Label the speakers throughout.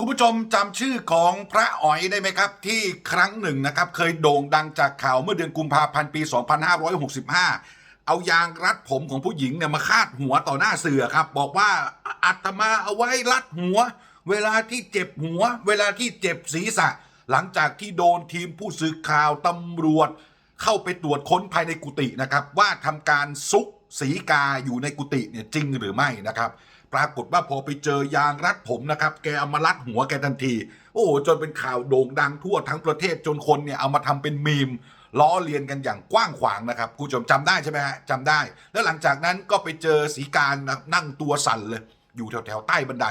Speaker 1: คุณผู้ชมจำชื่อของพระอ๋อยได้ไหมครับ ที่ครั้งหนึ่งนะครับ เคยโด่งดังจากข่าวเมื่อเดือนกุมภาพันธ์ปี 2565 เอายางรัดผมของผู้หญิงเนี่ยมาคาดหัวต่อหน้าเสือครับ บอกว่าอาตมาเอาไว้รัดหัว เวลาที่เจ็บหัว เวลาที่เจ็บศีรษะ หลังจากที่โดนทีมผู้สื่อข่าวตำรวจ เข้าไปตรวจค้นภายในกุฏินะครับ ว่าทำการซุกสีกาอยู่ในกุฏิเนี่ยจริงหรือไม่นะครับ ปรากฏว่าพอไปเจอยางรัดผมนะครับ แกเอามารัดหัวแกทันที โอ้โหจนเป็นข่าวโด่งดังทั่วทั้งประเทศจนคนเนี่ยเอามาทำเป็นมีมล้อเลียนกันอย่างกว้างขวางนะครับคุณผู้ชมจำได้ใช่ไหมฮะจำได้ แล้วหลังจากนั้นก็ไปเจอสีการนะนั่งตัวสั่นเลย อยู่แถวแถวใต้บันได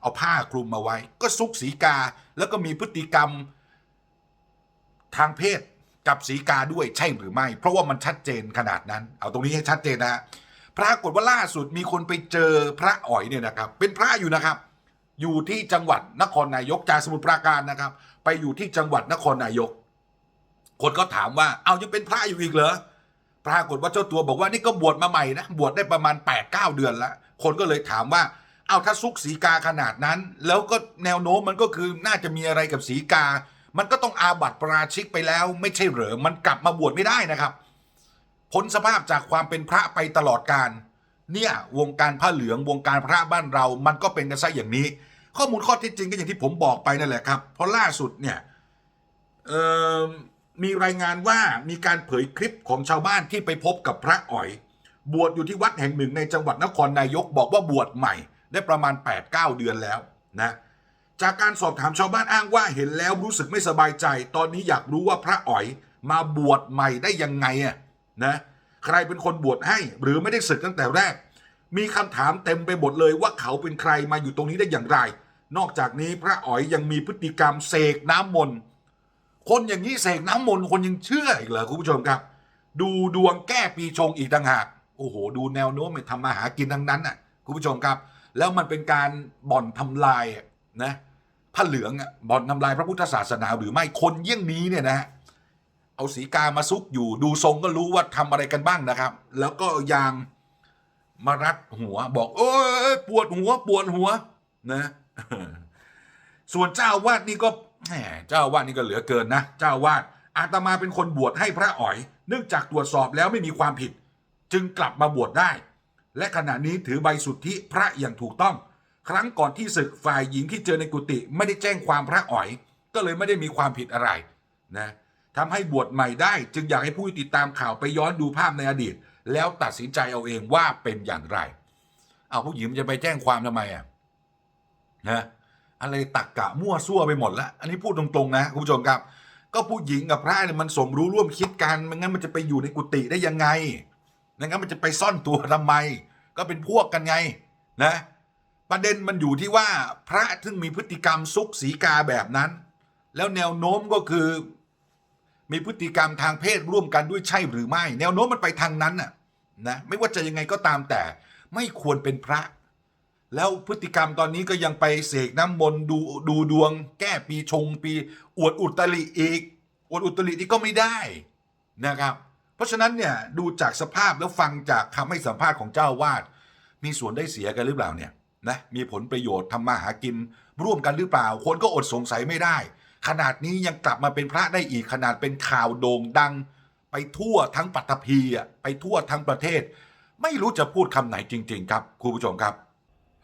Speaker 1: เอาผ้าคลุมมาไว้ ก็ซุกสีกา แล้วก็มีพฤติกรรมทางเพศกับสีกาด้วยใช่หรือไม่ เพราะว่ามันชัดเจนขนาดนั้น เอาตรงนี้ให้ชัดเจนนะฮะ ปรากฏว่าล่าสุดมีคนไปเจอพระอ๋อยเนี่ยนะครับ เป็นพระอยู่นะครับ อยู่ที่จังหวัดนครนายกจากสมุทรปราการนะครับ ไปอยู่ที่จังหวัดนครนายก คนก็ถามว่าเอายังเป็นพระอยู่อีกเหรอปรากฏว่าเจ้าตัวบอกว่านี่ก็บวชมาใหม่นะบวชได้ประมาณ8 9เดือนแล้วคนก็เลยถามว่าเอาถ้าซุกสีกาขนาดนั้น แล้วก็แนวโน้มมันก็คือน่าจะมีอะไรกับสีกา มันก็ต้องอาบัติปราชิกไปแล้ว ไม่ใช่เหรอมันกลับมาบวชไม่ได้นะครับ พ้นสภาพจากความเป็นพระไปตลอดการเนี่ยวงการผ้าเหลืองวงการพระบ้านเรา มันก็เป็นกันซะอย่างนี้ ข้อมูลข้อเท็จจริงก็อย่างที่ผมบอกไปนั่นแหละครับ เพราะล่าสุดเนี่ยมีรายงานว่ามีการเผยคลิปของชาวบ้านที่ไปพบกับพระอ๋อย บวชอยู่ที่วัดแห่งหนึ่งในจังหวัดนครนายกบอกว่าบวชใหม่ ได้ประมาณ 8-9 เดือนแล้วนะจากการสอบถามชาวบ้านอ้างว่าเห็นแล้วรู้สึกไม่สบายใจ ตอนนี้อยากรู้ว่าพระอ๋อย มาบวชใหม่ได้ยังไงอะ นะใครเป็นคนบวชให้ หรือไม่ได้ศึกตั้งแต่แรก มีคำถามเต็มไปหมดเลยว่าเขาเป็นใครมาอยู่ตรงนี้ได้อย่างไร นอกจากนี้พระอ๋อยยังมีพฤติกรรมเสกน้ำมนต์คนอย่างนี้เสกน้ำมนต์คนยังเชื่ออีกเหรอคุณผู้ชมครับ ดูดวงแก้ปีชงอีกต่างหากโอ้โห ดูแนวโน้มไปทำมาหากินทั้งนั้นน่ะคุณผู้ชมครับ แล้วมันเป็นการบ่อนทำลายนะผ้าเหลืองอะบ่อนทำลายพระพุทธศาสนาหรือไม่คนเยี่ยงนี้เนี่ยนะฮะ เอาสีกามาซุกอยู่ ดูทรงก็รู้ว่าทำอะไรกันบ้างนะครับ แล้วก็ยางมารัดหัว บอก โอ้ยปวดหัวปวดหัวนะส่วนเจ้าวาดนี่ก็แหมเจ้าวาดนี่ก็เหลือเกินนะเจ้าอาวาดอาตมาเป็นคนบวชให้พระอ๋อย เนื่องจากตรวจสอบแล้วไม่มีความผิด จึงกลับมาบวชได้ และขณะนี้ถือใบสุทธิพระอย่างถูกต้อง ครั้งก่อนที่ศึกฝ่ายหญิงที่เจอในกุฏิไม่ได้แจ้งความพระอ๋อย ก็เลยไม่ได้มีความผิดอะไรนะ ทำให้บวชใหม่ได้ จึงอยากให้ผู้ติดตามข่าวไปย้อนดูภาพในอดีต แล้วตัดสินใจเอาเองว่าเป็นอย่างไร เอาผู้หญิงมันจะไปแจ้งความทำไมอะนะอะไรตักกะมั่วซั่วไปหมดแล้ว อันนี้พูดตรงๆนะคุณผู้ชมครับ ก็ผู้หญิงกับพระเนี่ยมันสมรู้ร่วมคิดกันไม่งั้นมันจะไปอยู่ในกุฏิได้ยังไงไม่งั้นมันจะไปซ่อนตัวทำไม ก็เป็นพวกกันไงนะประเด็นมันอยู่ที่ว่าพระซึ่งมีพฤติกรรมซุกสีกาแบบนั้น แล้วแนวโน้มก็คือ มีพฤติกรรมทางเพศร่วมกันด้วยใช่หรือไม่ แนวโน้มมันไปทางนั้นน่ะนะไม่ว่าจะยังไงก็ตามแต่ไม่ควรเป็นพระ แล้วพฤติกรรมตอนนี้ก็ยังไปเสกน้ำมนต์ดูดูดวง แก้ปีชงปี อวดอุตริอีก อวดอุตรินี่ก็ไม่ได้นะครับ เพราะฉะนั้นเนี่ยดูจากสภาพแล้วฟังจากคำให้สัมภาษณ์ของเจ้าอาวาดมีส่วนได้เสียกันหรือเปล่าเนี่ยนะมีผลประโยชน์ทำมาหากินร่วมกันหรือเปล่า คนก็อดสงสัยไม่ได้ ขนาดนี้ยังกลับมาเป็นพระได้อีกขนาดเป็นข่าวโด่งดัง ไปทั่วทั้งปัตตภีอะไปทั่วทั้งประเทศ ไม่รู้จะพูดคำไหนจริง ๆ ครับคุณผู้ชมครับ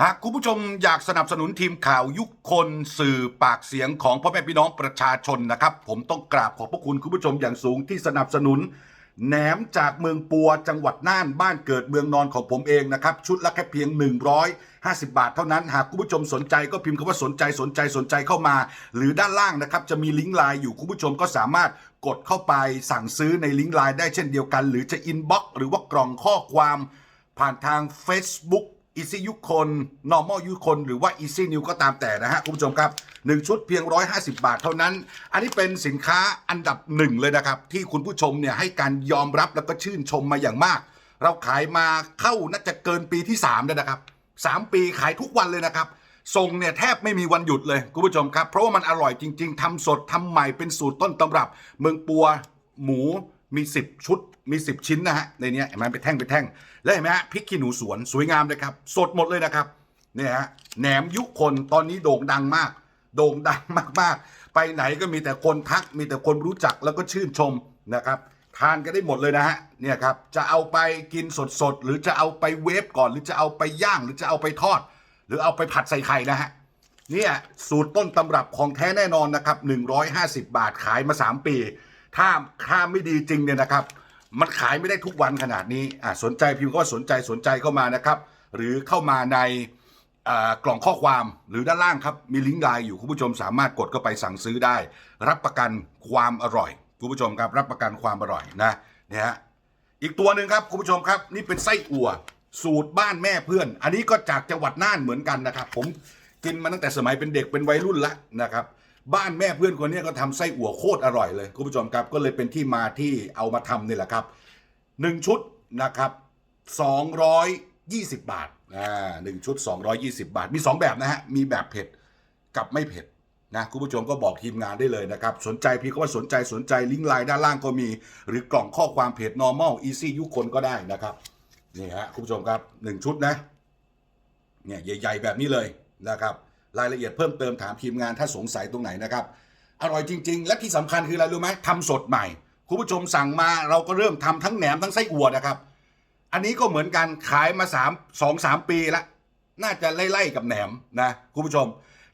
Speaker 1: หากคุณผู้ชมอยากสนับสนุนทีมข่าวยุคคนสื่อปากเสียงของพ่อแม่พี่น้องประชาชนนะครับ ผมต้องกราบขอบพระคุณคุณผู้ชมอย่างสูงที่สนับสนุน แหนมจากเมืองปัวจังหวัดน่านบ้านเกิดเมืองนอนของผมเองนะครับ ชุดละแค่เพียง 150 บาทเท่านั้น หากคุณผู้ชมสนใจก็พิมพ์คำว่าสนใจสนใจสนใจเข้ามา หรือด้านล่างนะครับ จะมีลิงก์ไลน์อยู่คุณผู้ชมก็สามารถกดเข้าไปสั่งซื้อในลิงก์ไลน์ได้เช่นเดียวกัน หรือจะอินบ็อกหรือว่ากล่องข้อความผ่านทาง Facebook อีซี่ยุคน normal ยุคน หรือว่า easy new ก็ตามแต่นะฮะคุณผู้ชมครับ 1 ชุดเพียง 150 บาทเท่านั้น อันนี้เป็นสินค้าอันดับหนึ่งเลยนะครับ ที่คุณผู้ชมเนี่ยให้การยอมรับแล้วก็ชื่นชมมาอย่างมาก เราขายมาเข้าน่าจะเกินปีที่3แล้วนะครับ 3 ปีขายทุกวันเลยนะครับส่งเนี่ยแทบไม่มีวันหยุดเลยคุณผู้ชมครับเพราะว่ามันอร่อยจริง ๆทำสดทำใหม่เป็นสูตรต้นตำรับ เมืองปัวหมูมี 10 ชุดมี 10 ชิ้นนะฮะในนี้เห็นไหมเป็นแท่งเป็นแท่ง แล้วเห็นไหมฮะพริกขี้หนูสวนสวยงามเลยครับ สดหมดเลยนะครับเนี่ยฮะแหนมยุคนตอนนี้โด่งดังมาก โด่งดังมากๆ ไปไหนก็มีแต่คนทัก มีแต่คนรู้จักแล้วก็ชื่นชมนะครับ ทานกันได้หมดเลยนะฮะเนี่ยครับจะเอาไปกินสดๆ หรือจะเอาไปเวฟก่อน หรือจะเอาไปย่าง หรือจะเอาไปทอด หรือเอาไปผัดใส่ไข่นะฮะเนี่ยสูตรต้นตำรับของแท้แน่นอนนะครับ 150 บาทขายมา 3 ปี ถ้าถ้าไม่ดีจริงเนี่ยนะครับ มันขายไม่ได้ทุกวันขนาดนี้อะสนใจพิมพ์ก็สนใจสนใจเข้ามานะครับ หรือเข้ามาใน กล่องข้อความหรือด้านล่างครับ มีลิงก์ไลน์อยู่คุณผู้ชมสามารถกดเข้าไปสั่งซื้อได้ รับประกันความอร่อยคุณผู้ชมครับรับประกันความอร่อยนะเนี่ยอีกตัวหนึ่งครับคุณผู้ชมครับ นี่เป็นไส้อั่ว สูตรบ้านแม่เพื่อน อันนี้ก็จากจังหวัดน่านเหมือนกันนะครับ ผมกินมาตั้งแต่สมัยเป็นเด็กเป็นวัยรุ่นละนะครับบ้านแม่เพื่อนคนนี้ก็ทำไส้อั่วโคตรอร่อยเลยคุณผู้ชมครับก็เลยเป็นที่มาที่เอามาทำนี่แหละครับหนึ่งชุดนะครับ220 บาท อ่าหนึ่งชุด 220 บาท มี 2 แบบนะฮะ มีแบบเผ็ดกับไม่เผ็ดนะคุณผู้ชมก็บอกทีมงานได้เลยนะครับ สนใจพี่ก็ว่าสนใจสนใจลิงก์ไลน์ด้านล่างก็มี หรือกล่องข้อความเพจ normal easy ยุคคนก็ได้นะครับนี่ฮะคุณผู้ชมครับหนึ่งชุดนะเนี่ยใหญ่ๆแบบนี้เลยนะครับรายละเอียดเพิ่มเติมถามทีมงานถ้าสงสัยตรงไหนนะครับอร่อยจริง ๆ และที่สำคัญคืออะไรรู้ไหมทำสดใหม่คุณผู้ชมสั่งมาเราก็เริ่มทำทั้งแหนมทั้งไส้อั่วนะครับ อันนี้ก็เหมือนกันขายมาสามสองสามปีละ น่าจะไล่ๆกับแหนมนะคุณผู้ชม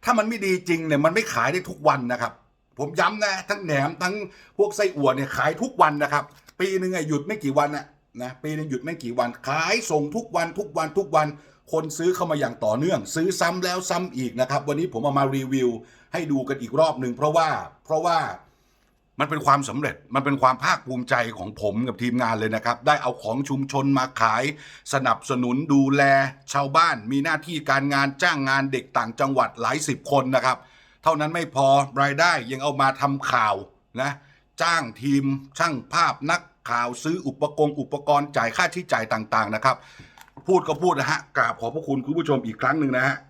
Speaker 1: ถ้ามันไม่ดีจริงเนี่ยมันไม่ขายได้ทุกวันนะครับ ผมย้ำนะทั้งแหนมทั้งพวกไส้อั่วเนี่ยขายทุกวันนะครับ ปีหนึ่งอะหยุดไม่กี่วันนะนะปีหนึงหยุดไม่กี่วันขายส่งทุกวันทุกวันทุกวัน คนซื้อเข้ามาอย่างต่อเนื่อง ซื้อซ้ำแล้วซ้ำอีกนะครับ วันนี้ผมเอามารีวิว ให้ดูกันอีกรอบหนึ่งเพราะว่าเพราะว่า มันเป็นความสำเร็จมันเป็นความภาคภูมิใจของผมกับทีมงานเลยนะครับ ได้เอาของชุมชนมาขาย สนับสนุนดูแล ชาวบ้าน มีหน้าที่การงานจ้างงานเด็กต่างจังหวัดหลายสิบคนนะครับ เท่านั้นไม่พอรายได้ยังเอามาทำข่าวนะจ้างทีมช่างภาพนักข่าวซื้ออุปกรณ์อุปกรณ์จ่ายค่าใช้จ่ายต่างๆนะครับ พูดก็พูดนะฮะกราบขอบพระคุณคุณผู้ชมอีกครั้งหนึ่งนะฮะ